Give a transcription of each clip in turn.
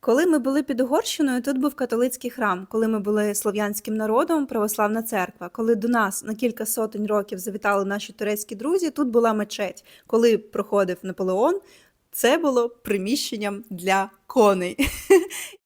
Коли ми були під Угорщиною, тут був католицький храм. Коли ми були слов'янським народом, православна церква. Коли до нас на кілька сотень років завітали наші турецькі друзі, тут була мечеть. Коли проходив Наполеон, це було приміщенням для коней.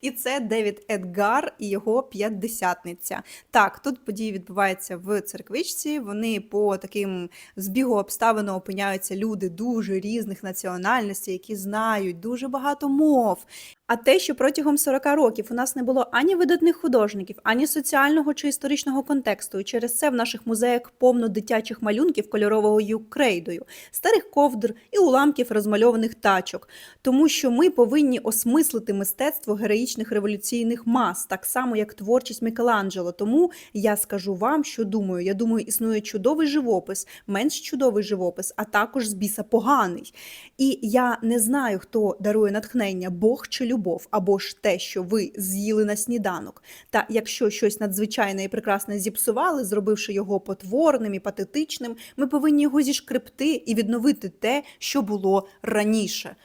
І це Девід Едгар і його п'ятдесятниця. Так, тут події відбуваються в церквичці. Вони по таким збігу обставин опиняються люди дуже різних національностей, які знають дуже багато мов. А те, що протягом 40 років у нас не було ані видатних художників, ані соціального чи історичного контексту, і через це в наших музеях повно дитячих малюнків кольоровою крейдою, старих ковдр і уламків розмальованих тачок, тому що ми повинні осмислити мистецтво героїчних революційних мас, так само як творчість Мікеланджело. Тому я скажу вам, що думаю. Я думаю, існує чудовий живопис, менш чудовий живопис, а також з біса поганий. І я не знаю, хто дарує натхнення, Бог чи любов, або ж те, що ви з'їли на сніданок. Та якщо щось надзвичайне і прекрасне зіпсували, зробивши його потворним і патетичним, ми повинні його зішкребти і відновити те, що було раніше.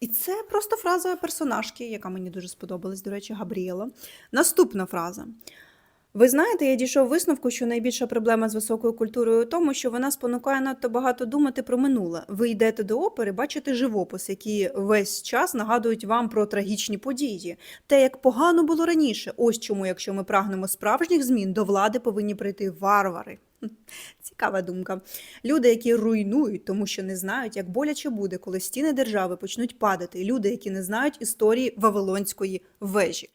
І це просто фраза персонажки, яка мені дуже сподобалась, до речі, Габріела. Наступна фраза. Ви знаєте, я дійшов висновку, що найбільша проблема з високою культурою у тому, що вона спонукає надто багато думати про минуле. Ви йдете до опери, бачите живопис, які весь час нагадують вам про трагічні події. Те, як погано було раніше. Ось чому, якщо ми прагнемо справжніх змін, до влади повинні прийти варвари. Цікава думка. Люди, які руйнують, тому що не знають, як боляче буде, коли стіни держави почнуть падати. Люди, які не знають історії Вавилонської вежі.